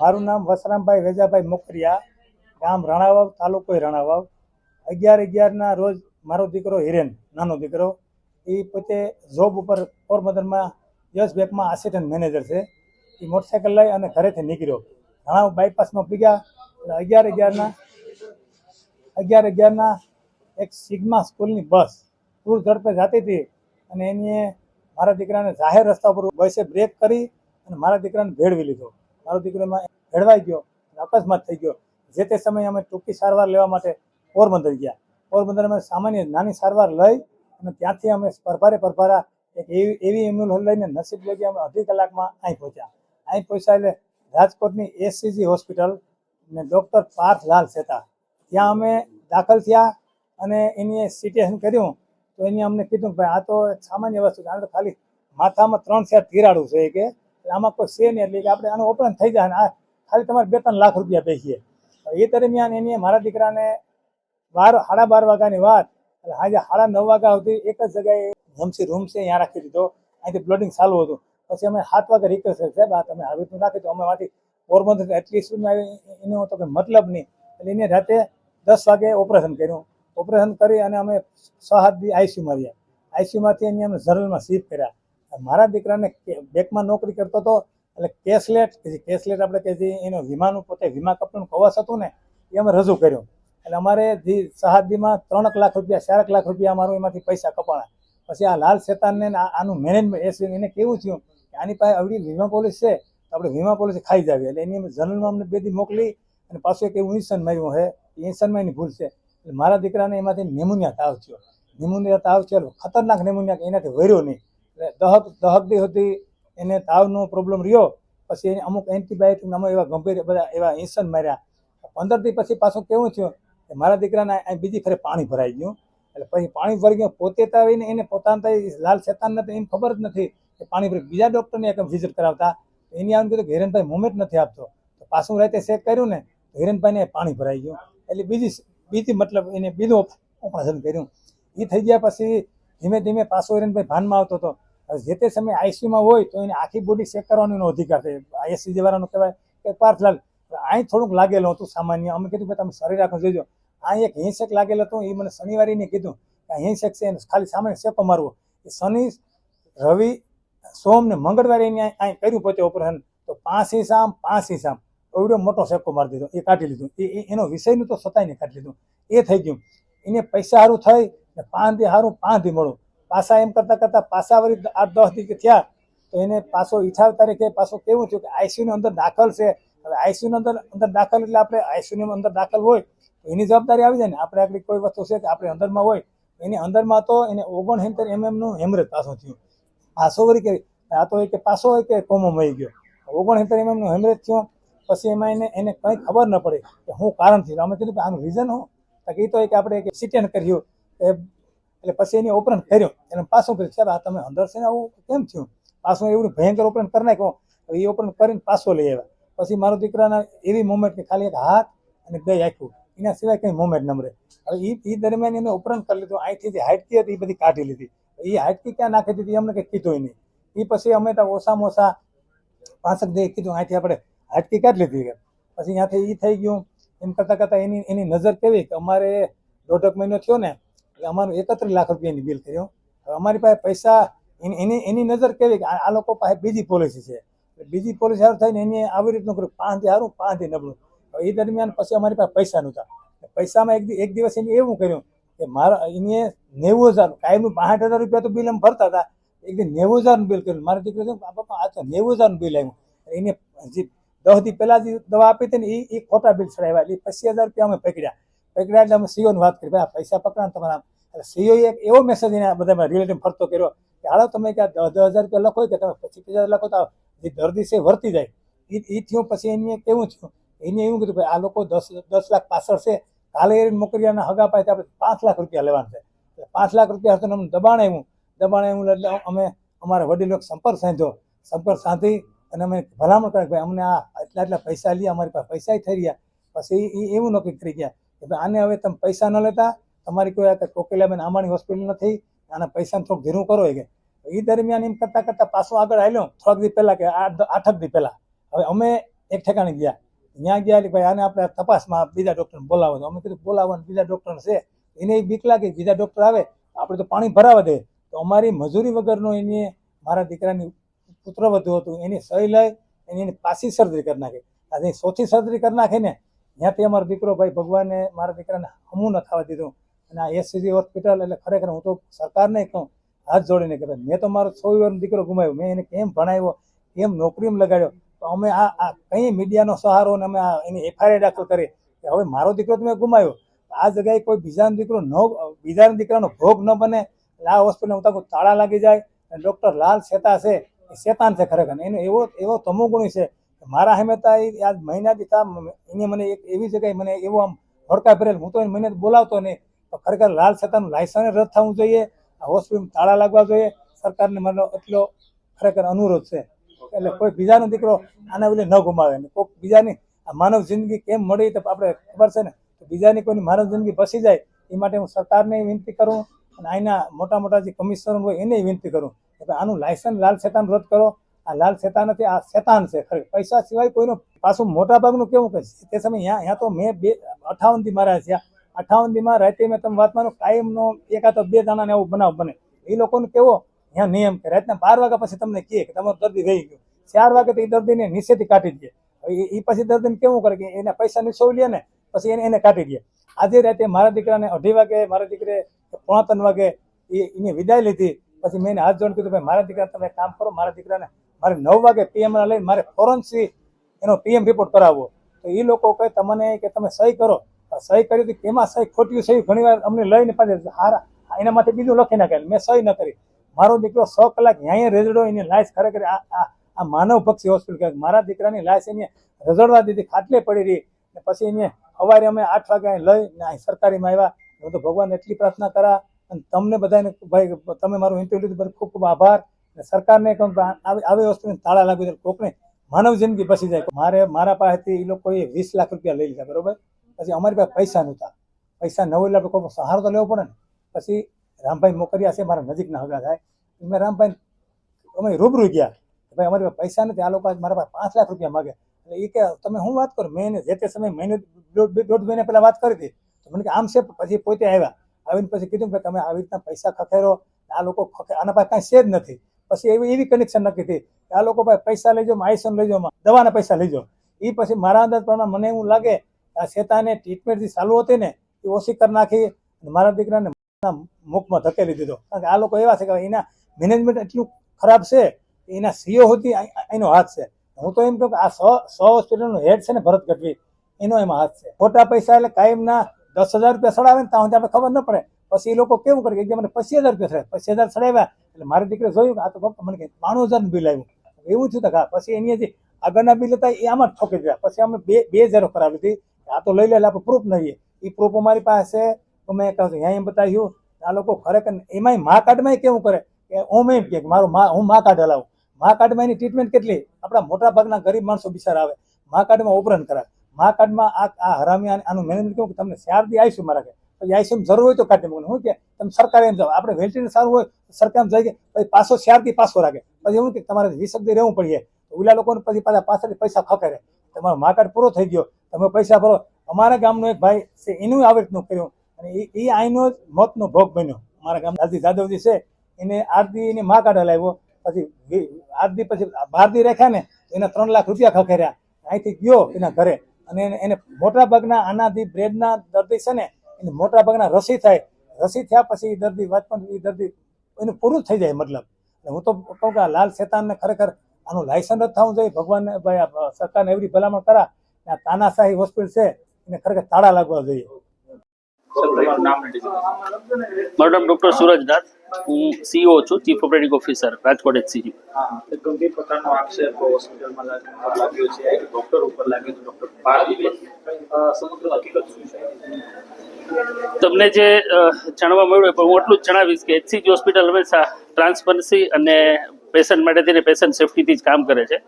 મારું નામ વસરામભાઈ વેજાભાઈ મોકરિયા, ગામ રાણાવાવ, તાલુકો રાણાવાવ. અગિયાર અગિયારના રોજ મારો દીકરો હિરેન, નાનો દીકરો એ પોતે જોબ ઉપર પોરબંદરમાં યસ બેંકમાં આસિસ્ટન્ટ મેનેજર છે. એ મોટરસાઇકલ લઈ અને ઘરેથી નીકળ્યો. રણાવ બાયપાસમાં પીગ્યા એટલે અગિયાર અગિયારના અગિયાર અગિયારના એક સિગ્મા સ્કૂલની બસ પૂર ઝડપે જતી હતી અને એની મારા દીકરાને જાહેર રસ્તા ઉપર બસે બ્રેક કરી અને મારા દીકરાને ભેળવી લીધો. મારો દીકરો એમાં ભેળવાઈ ગયો અકસ્માત થઈ ગયો. જે તે સમયે અમે ટૂંકી સારવાર લેવા માટે પોરબંદર ગયા. પોરબંદર અમે સામાન્ય નાની સારવાર લઈ અને ત્યાંથી અમે પરભારે પરભારા એક એવી એવી એમ્બ્યુલન્સ લઈને નસીબ લગી અમે અઢી કલાકમાં અહીં પહોંચ્યા. અહીં પહોંચ્યા એટલે રાજકોટની એસસીજી હોસ્પિટલ ને ડૉક્ટર પાર્થલાલ સેતા. ત્યાં અમે દાખલ થયા અને એની સિટેશન કર્યું તો એની અમને કીધું ભાઈ આ તો સામાન્ય વસ્તુ છે. આ તો ખાલી માથામાં ત્રણ ચાર તિરાડું છે કે આમાં કોઈ છે નહીં, એટલે કે આપણે આનું ઓપરેશન થઈ જાય આ ખાલી તમારે બે ત્રણ લાખ રૂપિયા બેસીએ એ દરમિયાન એની મારા દીકરાને બાર, સાડા બાર વાગ્યાની વાત. એટલે આજે સાડા નવ વાગ્યા સુધી એક જ જગ્યાએ જમસી રૂમ છે ત્યાં રાખી દીધો. અહીંથી બ્લડિંગ ચાલુ હતું. પછી અમે સાત વાગે રિક્વેસ્ટ કરી, સાહેબ, આ તમે આવી રીતનું રાખી દો. અમે માંથી પોરબંદર એટલી સ્પીડમાં આવી, એનો તો કંઈ મતલબ નહીં. એટલે એને રાતે દસ વાગે ઓપરેશન કર્યું. ઓપરેશન કરી અને અમે છ દી આઈસીયુમાં રહ્યા. આઈસીયુમાંથી એને અમે જનરલમાં શિફ્ટ કર્યા. મારા દીકરાને બેંકમાં નોકરી કરતો હતો એટલે કેશલેટ કે જે કેશલેટ આપણે કે જે એનો વીમાનું પોતે વીમા કંપનીનું કવચ હતું ને, એ અમે રજૂ કર્યું. એટલે અમારે જે સહાદીમાં ત્રણ લાખ રૂપિયા, ચારક લાખ રૂપિયા અમારું એમાંથી પૈસા કપાણા. પછી આ લાલ શેતાનને આનું મેનેજમેન્ટ એને કેવું થયું કે આની પાસે આવડી વીમા પોલિસી છે, તો આપણે વીમા પોલિસી ખાઈ જાવી. એટલે એની જનરલમાં અમને બે દી મોકલી અને પાછું એક એવું ઇન્સન માર્યું હે ઇન્સનમાં એની ભૂલ છે. એટલે મારા દીકરાને એમાંથી નેમોનિયા તાવ થયો. નેમોનિયા તાવ થયો ખતરનાક નેમોનિયા એનાથી વર્યો નહીં. દહક દહક દી હતી, એને તાવનો પ્રોબ્લેમ રહ્યો. પછી એને અમુક એન્ટીબાયોટિક નામો એવા ગંભીર બધા એવા ઇન્સન માર્યા. પંદર દી પછી પાછું કેવું થયું કે મારા દીકરાને બીજી ફરે પાણી ભરાઈ ગયું. એટલે પછી પાણી ભરી ગયું. પોતે તો આવીને એને પોતાના લાલ શેતાન નથી એમ ખબર જ નથી કે પાણી ભરી બીજા ડૉક્ટરને એક વિઝિટ કરાવતા. એની આવીને કીધું કે હિરેનભાઈ મુમેન્ટ નથી આપતો. તો પાછું રાતે ચેક કર્યું ને, તો હિરેનભાઈને પાણી ભરાઈ ગયું. એટલે બીજી બીજી મતલબ એને બીજું ઓપરેશન કર્યું. એ થઈ ગયા પછી ધીમે ધીમે પાછો હિરેનભાઈ ભાનમાં આવતો હતો. જે તે સમયે આઈસીયુમાં હોય તો એને આખી બોડી ચેક કરવાનો એનો અધિકાર છે. આઈએસસી વાળાનો કહેવાય કે પાર્થલાલ અહીં થોડુંક લાગેલું હતું સામાન્ય. અમે કીધું કે તમે શરીર રાખો જોઈજો અહીં એક હિંસક લાગેલો હતું, એ મને શનિવારે કીધું કે હિંસક છે ખાલી સામાન્ય શેકો મારવો. એ શનિ, રવિ, સોમ ને મંગળવારે એને અહીં કર્યું પોતે ઓપરેશન તો પાંચ હિસામ પાંચ હિસામ એવડો મોટો શેકો મારી દીધો. એ કાઢી લીધું. એ એનો વિષયનું તો સતાય કાઢી લીધું. એ થઈ ગયું. એને પૈસા સારું થઈ ને પાંચ દી સારું પાંચ દી મળું. પાછા એમ કરતાં કરતાં પાસા વળી આઠ દસ દિવસ થયા, તો એને પાછો ઈઠાવ તારીખે પાછો કેવું થયું કે આઈસીયુની અંદર દાખલ છે. હવે આઈસીયુની અંદર અંદર દાખલ એટલે આપણે આઈસીયુની અંદર દાખલ હોય, તો એની જવાબદારી આવી જાય ને. આપણે આગળ કોઈ વસ્તુ છે કે આપણે અંદરમાં હોય, એની અંદરમાં તો એને ઓગણસિત્તેર એમએમનું હેમરેજ પાછો થયું. પાછો વળી કે આ તો એ કે પાછો હોય કે કોમો મળી ગયો. ઓગણસિત્તેર એમએમનું હેમરેજ થયું, પછી એમાં એને એને કંઈ ખબર ન પડી કે શું કારણ થયું. અમે કીધું કે આનું રીઝન હું તો એ તો એક આપણે એક સિટેન કર્યું. એ એટલે પછી એને ઓપરેશન કર્યું. એને પાછું કર્યું સાહેબ, આ તમે અંદર છે ને આવું કેમ થયું? પાછું એવું ભયંકર ઓપરેશન કરી નાખ્યું. એ ઓપરેશન કરીને પાછો લઈ આવ્યા. પછી મારો દીકરાના એવી મોમેન્ટ કે ખાલી એક હાથ અને બે આખું. એના સિવાય કંઈ મોમેન્ટ નમરે. હવે એ દરમિયાન એને ઓપરેશન કરી લીધું. અહીંથી જે હાઇટકી હતી એ બધી કાઢી લીધી. એ હાઇટકી ક્યાં નાખી દીધી અમને કંઈ કીધું નહીં. એ પછી અમે તો ઓછામાં ઓછા પાંસઠ દે કીધું અહીંથી આપણે હાટકી કાઢી લીધી પછી ત્યાંથી એ થઈ ગયું. એમ કરતાં કરતાં એની એની નજર કેવી કે અમારે દોઢક મહિનો થયો ને એટલે અમારું એકત્રીસ લાખ રૂપિયાની બિલ કર્યું અમારી પાસે પૈસા, એની એની નજર કેવી કે આ લોકો પાસે બીજી પોલિસી છે. બીજી પોલિસી સારું થઈને એની આવી રીતનું કર્યું. પાંચથી સારું, પાંચથી નબળું. એ દરમિયાન પછી અમારી પાસે પૈસા નહોતા. પૈસામાં એક એક દિવસ એને એવું કર્યું કે મારા, એને નેવું હજાર, કાયમનું બાસઠ હજાર રૂપિયા તો બિલ એમ ભરતા હતા. એક દિવસ નેવું હજારનું બિલ કર્યું. મારા દીકરી પપ્પા આ તો નેવું હજારનું બિલ આવ્યું એને જે દસ પહેલા જે દવા આપી હતી ને એ એ ખોટા બિલ ચડાવ્યા. એટલે પચીસ હજાર રૂપિયા અમે પકડ્યા પકડ્યા એટલે અમે સીઓને વાત કરી, ભાઈ પૈસા પકડા તમારા. એટલે સીઓ એક એવો મેસેજ એને બધા રિલેટિવ ફરતો કર્યો કે, હાલો, તમે કે દસ દસ હજાર રૂપિયા લખો કે તમે પચીસ હજાર લખો તો જે દર્દી છે વર્તી જાય. એ એ થયું પછી એને કેવું થયું, એને એવું કીધું, ભાઈ, આ લોકો દસ દસ લાખ પાછળ છે, કાલે એ મોકરિયાના હગા પાસે આપણે પાંચ લાખ રૂપિયા લેવાના છે. એટલે પાંચ લાખ રૂપિયા હતો અમને દબાણ આવ્યું દબાણ આવ્યું એટલે અમે અમારા વડીલો સંપર્ક સાધ્યો. સંપર્ક સાંધી અને અમે ભલામણ કરે ભાઈ, અમને આ એટલા એટલા પૈસા લઈએ અમારી પાસે પૈસા થઈ રહ્યા. પછી એ એવું નક્કી કરી ગયા. કે આને હવે તમે પૈસા ન લેતા, તમારી કોઈ કોકિલાબેન આમાણી હોસ્પિટલ નથી, આના પૈસાને થોડુંક ધીરું કરો કે. એ દરમિયાન એમ કરતાં કરતાં પાછો આગળ આવ્યો થોડાક દી પહેલાં કે આઠ આઠક દી પહેલાં. હવે અમે એક ઠેકાણે ગયા. ત્યાં ગયા ભાઈ આને આપણે તપાસમાં બીજા ડૉક્ટરને બોલાવો અમે કીધું બોલાવવાનું બીજા ડૉક્ટર છે. એને બીક લાગે બીજા ડૉક્ટર આવે આપણે તો પાણી ભરાવા દે. તો અમારી મજૂરી વગરનો એને મારા દીકરાની પુત્ર વધુ હતું. એની સહી લઈ એની પાછી સર્જરી કરી નાખી. આજે સોથી સર્જરી કરી નાખે ને ત્યાંથી અમારો દીકરો ભાઈ ભગવાને મારા દીકરાને હમું ન થવા દીધું. અને આ એસસીજી હોસ્પિટલ એટલે ખરેખર હું તો સરકારને કહું, હાથ જોડીને કે મેં તો મારો છ વર્ષનો દીકરો ગુમાવ્યો. મેં એને કેમ ભણાવ્યો? કેમ નોકરીમાં લગાડ્યો? તો અમે આ આ કંઈ મીડિયાનો સહારો અને અમે આ એની એફઆઈઆર દાખલ કરી કે હવે મારો દીકરો તો મેં ગુમાવ્યો. આ જગ્યાએ કોઈ બીજાનો દીકરો ન, બીજાના દીકરાનો ભોગ ન બને. આ હોસ્પિટલ હું તાળા લાગી જાય. અને ડૉક્ટર લાલ શેતા છે. એ શેતાન છે ખરેખર. એનો એવો એવો તમોગુણી છે. મારા હેમેતા એ આજ મહિના દીધા એને મને એક એવી જગ્યાએ મને એવો આમ ભડકા ભરેલ. હું તો એને મહિને બોલાવતો નહીં. તો ખરેખર લાલ શેતાનું લાયસન્સ રદ થવું જોઈએ. આ હોસ્પિટલ તાળા લાગવા જોઈએ. સરકારને મારો એટલો ખરેખર અનુરોધ છે. એટલે કોઈ બીજાનો દીકરો આના વિલે ન ગુમાવે. ને કોઈ બીજાની આ માનવ જિંદગી કેમ મળી તો આપણે ખબર છે ને? તો બીજાની કોઈની માનવ જિંદગી બસી જાય, એ માટે હું સરકારને વિનંતી કરું અને અહીંના મોટા મોટા જે કમિશનર હોય એને વિનંતી કરું. કે આનું લાયસન્સ લાલ શેતાન રદ કરો. આ લાલ શેતાન નથી, આ શેતાન છે ખરેખર પૈસા સિવાય કોઈનું પાછું મોટા ભાગનું કેવું કે તે સમય અહીંયા અહીંયા તો મેં બે અઠાવનથી મારા છે. અઠાવનથી માં રાતે મેં તમે વાત માનો કાયમનો એકાદ બે દાણાને એવું બનાવ બને. એ લોકોને કેવો? અહીંયા નિયમ કે રાતના બાર વાગ્યા પછી તમને કહે કે તમારો દર્દી રહી ગયો. ચાર વાગે તો એ દર્દીને નીચેથી કાઢી દે. એ પછી દર્દીને કેવું કરે કે એના પૈસા નીચોવી લે ને, પછી એને એને કાઢી દે. આજે રાતે મારા દીકરાને અઢી વાગે, મારા દીકરે પોણા ત્રણ વાગે એ એને વિદાય લીધી. પછી મેં હાથ જોડ કીધું, ભાઈ, મારા દીકરા તમે કામ કરો, મારા દીકરાને મારે નવ વાગે પીએમના લઈને મારે ફોરન્સી એનો પીએમ રિપોર્ટ કરાવવો. તો એ લોકો કહે, તમને કે તમે સહી કરો. સહી કરી હતી. કેમાં સહી? ખોટી સહી? ઘણી વાર અમને લઈને પાછી હારા એના માટે બીજું લખી નાખે. મેં સહી ન કરી. મારો દીકરો સો કલાક અહીંયા રેઝડો એની લાશ ખરેખર આ આ માનવ પક્ષી હોસ્પિટલ કહે મારા દીકરાની લાશ એને રજડવા દીધી, ખાટલે પડી રહી. ને પછી એને સવારે અમે આઠ વાગે અહીં લઈ ને અહીં સરકારીમાં આવ્યા. હું તો ભગવાન એટલી પ્રાર્થના કરા અને તમને બધાને ભાઈ, તમે મારું ઇન્ટરવ્યુ લીધું ખૂબ ખૂબ આભાર. સરકારને કહું આવી વસ્તુને તાળા લાગી દે કોકને માનવ જિંદગી બસી જાય. મારે મારા પાસેથી એ લોકોએ વીસ લાખ રૂપિયા લઈ લીધા, બરોબર? પછી અમારી પાસે પૈસા નહોતા. પૈસા ન હોય એટલે સહારો તો લેવો પડે ને? પછી રામભાઈ મોકરિયા છે, મારા નજીકના હગા થાય. મેં રામભાઈ અમે રૂબરૂ ગયા. ભાઈ અમારી પાસે પૈસા નથી, આ લોકો મારા પાસે પાંચ લાખ રૂપિયા માગે. એટલે એ કે, તમે શું વાત કરો? મેં જે તે સમયે મહિને દોઢ મહિના પહેલાં વાત કરી હતી. તો મને કે, આમ છે, પછી પોતે આવ્યા. આવીને પછી કીધું કે તમે આવી રીતના પૈસા ખખેરો. આ લોકો આના પાસે કાંઈ છે જ નથી. પછી એવી એવી કનેક્શન નક્કી થઈ. આ લોકો પાસે પૈસા લઈ જાઓ આઈસન લઈ જાઓ દવાના પૈસા લઈ જાઓ એ પછી મારા અંદાજ પ્રમાણે મને એવું લાગે આ શેતાને ટ્રીટમેન્ટ જે ચાલુ હતી ને, એ ઓછી કરી નાખી મારા દીકરાને મુખમાં ધકેલી દીધો. કારણ કે આ લોકો એવા છે કે એના મેનેજમેન્ટ એટલું ખરાબ છે એના સીઓ હતી એનો હાથ છે. હું તો એમ કહું કે આ સો સો હોસ્પિટલનો હેડ છે ને ભરત ગઢવી, એનો એમાં હાથ છે. ખોટા પૈસા એટલે કાયમના દસ હજાર રૂપિયા સડાવે ને, ત્યાં સુધી આપણે ખબર ન પડે. પછી એ લોકો કેવું કરે કે મને પચીસ હજાર રૂપિયા સડાવે પચીસ હજાર સડાવ્યા. એટલે મારી દીકરી જોયું કે આ તો પપ્પા મને કંઈ બાણું હજારનું બિલ આવ્યું એવું થયું કે હા, પછી એની જે આગળના બિલ હતા એ આમાં જ ઠોકી દીધા. પછી અમે બે બે હજારો કરાવી હતી આ તો લઈ લે આપણે પ્રૂફ નહીં. એ પ્રૂફ અમારી પાસે તો મેં કહ્યું અહીંયા એમ બતાવ્યું. આ લોકો ખરેખર એમાંય મા કાર્ડમાં કેવું કરે? કે હું એમ કે મારું મા, હું મા કાર્ડ હલાવું. મા કાર્ડમાં એની ટ્રીટમેન્ટ કેટલી? આપણા મોટા ભાગના ગરીબ માણસો બિચારા આવે. મા કાર્ડમાં ઓપરેશન કરાવે. મા કાર્ડમાં આ આ હરામી, આને- મેનેજમેન્ટ કેવું કે તમને ચાર આવીશું મારા કે આવીશું જરૂર હોય તો કાઢી મૂકવાનું શું કે તમે સરકારે એમ જાઓ આપણે વેન્ટિલેટર સારું હોય, સરકાર એમ જાય કે પછી પાછો ચાર દી પાછો રાખે. પછી એવું કે તમારે વીસ દી રહેવું પડીએ ઓલા લોકોને પછી પાછા પાછળથી પૈસા ખખેરે તમારો મા કાર્ડ પૂરો થઈ ગયો. તમે પૈસા ભરો. અમારા ગામનો એક ભાઈ છે, એનું આવી રીતનું કર્યું. અને એ એ આઈનો જ મોતનો ભોગ બન્યો. મારા ગામ દાદી જાદવજી છે. એને આરતી એને મા કાર્ડ હલાવ્યો પછી આરદી પછી દી રાખ્યા ને એના ત્રણ લાખ રૂપિયા ખખેર્યા અહીંથી ગયો એના ઘરે. અને એને મોટા ભાગના આનાથી, બ્રેડના દર્દી છે ને એને મોટા ભાગના રસી થાય. રસી થયા પછી એ દર્દી વાંચમાં એ દર્દી એનું પૂરું થઈ જાય મતલબ. હું તો કહું કે આ લાલ શેતાનને ખરેખર આનું લાયસન્સ જ થવું જોઈએ. ભગવાનને ભાઈ આ સરકારને એવી ભલામણ કરા. કે આ તાનાશાહી હોસ્પિટલ છે એને ખરેખર તાળા લાગવા જોઈએ. મેડમ ડોક્ટર સુરજનાથ હું સીઓ છું chief operating officer Rajkot HCG હા ગંભીર પ્રકારનો આક્ષેપ હોસ્પિટલમાં લાગ્યો છે. ડોક્ટર ઉપર લાગ્યો છે ડોક્ટર સમગ્ર હકીકત તમને જે જાણવા મળ્યું પણ હું એટલું જ જણાવીશ કે એચસીજી હોસ્પિટલ હંમેશા ટ્રાન્સપરન્સી અને પેશન્ટ માટે થઈને પેશન્ટ સેફટીથી જ કામ કરે છે.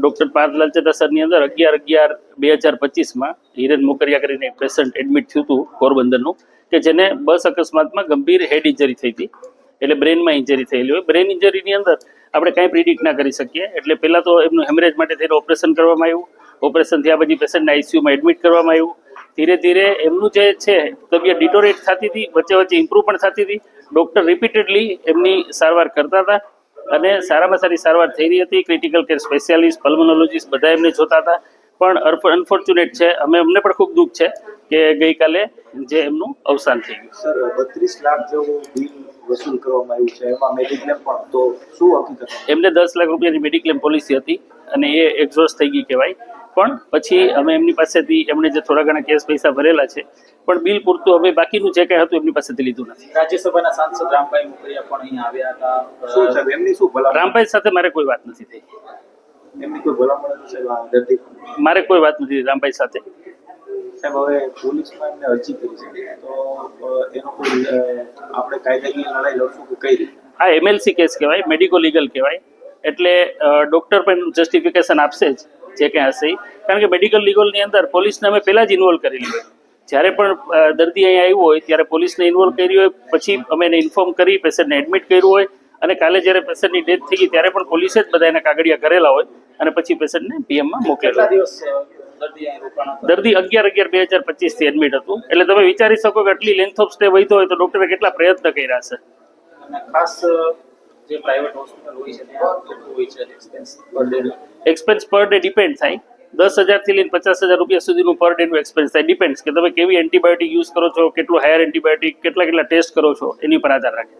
ડૉક્ટર પાર્થલાલ ચેતા સરની અંદર અગિયાર અગિયાર બે હજાર પચીસમાં હિરેન મોકરિયા કરીને પેશન્ટ એડમિટ થયું હતું પોરબંદરનું, કે જેને બસ અકસ્માતમાં ગંભીર હેડ ઇન્જરી થઈ હતી. એટલે બ્રેનમાં ઇન્જરી થયેલી હોય. બ્રેન ઇન્જરીની અંદર આપણે કાંઈ પ્રિડિક્ટ ના કરી શકીએ. એટલે પહેલાં તો એમનું હેમરેજ માટે થઈને ઓપરેશન કરવામાં આવ્યું. ઓપરેશન થયા પછી પેશન્ટને આઈસીયુમાં એડમિટ કરવામાં આવ્યું. ધીરે ધીરે એમનું જે છે તબિયત ડિટોરેટ થતી હતી વચ્ચે વચ્ચે ઇમ્પ્રૂવ પણ થતી હતી. ડૉક્ટર રિપીટેડલી એમની સારવાર કરતા હતા અને સારામાં સારી સારવાર થઈ રહી હતી. ક્રિટિકલ કેર સ્પેશિયાલિસ્ટ પલ્મોનોલોજીસ્ટ બધા એમને જોતા હતા. પણ અનફોર્ચ્યુનેટ છે અમે અમને પણ ખૂબ દુઃખ છે કે ગઈકાલે જે એમનું અવસાન થઈ ગયું. સર બત્રીસ લાખ જેવું બિલ વસૂલ કરવામાં આવ્યું છે. એમાં મેડિક્લેમ પણ તો શું હકીકત? એમને દસ લાખ રૂપિયાની મેડિક્લેમ પોલિસી હતી અને એ એક્ઝોસ્ટ થઈ ગઈ કહેવાય. પણ પછી અમે એમની પાસેથી એમણે જે થોડા ઘણા કેસ પૈસા ભરેલા છે પણ બિલ પૂરતું અમે બાકીનું જે કંઈ હતું એમની પાસેથી લીધું નથી. રાજ્યસભાના સાંસદ રામભાઈ મોકરિયા પણ અહીંયા આવ્યા હતા. શું સાહેબ એમની શું ભલામણ? રામભાઈ સાથે મારે કોઈ વાત નથી થઈ. એમની કોઈ ભલામણ મારે કોઈ વાત નથી રામભાઈ સાથે. સાહેબ હવે પોલીસમાં એમને અરજી કરી છે. તો એનો કોઈ આપણે કાયદાકીય લડાઈ લડશું કે કઈ રીતે? આ એમએલસી કેસ કહેવાય મેડિકો લીગલ કહેવાય. એટલે ડોક્ટર પણ જસ્ટિફિકેશન આપશે જ. જે કંઈ હશે કારણ કે મેડિકલ લીગલની અંદર પોલીસને અમે પહેલાં જ ઇન્વોલ્વ કરી લીધું જ્યારે પણ દર્દી અહીંયા આવ્યો હોય ત્યારે પોલીસને ઇન્વોલ્વ કરી હોય પછી અમે એને ઇન્ફોર્મ કરી પેશન્ટને એડમિટ કર્યું હોય અને કાલે જ્યારે પેશન્ટની ડેથ થઈ ગઈ ત્યારે પણ પોલીસે જ બધા એના કાગળિયા કરેલા હોય અને પછી પેશન્ટને પીએમમાં મોકલેલા દર્દી અગિયાર અગિયાર બે હજાર પચીસથી એડમિટ હતું. એટલે તમે વિચારી શકો કે આટલી લેન્થ ઓફ સ્ટે વધતો હોય તો ડૉક્ટરે કેટલા પ્રયત્ન કર્યા છે ખાસ જે પ્રાઇવેટ હોસ્પિટલ હોય છે હોય છે expense per day expense per day depend થાય. દસ હજારથી લઈને પચાસ હજાર રૂપિયા સુધીનું પર ડેનું એક્સપેન્સ થાય. ડિપેન્ડ્સ કે તમે કેવી એન્ટીબાયોટિક યુઝ કરો છો, કેટલું હાયર એન્ટીબાયોટિક કેટલા કેટલા ટેસ્ટ કરો છો, એની પર આધાર રાખે.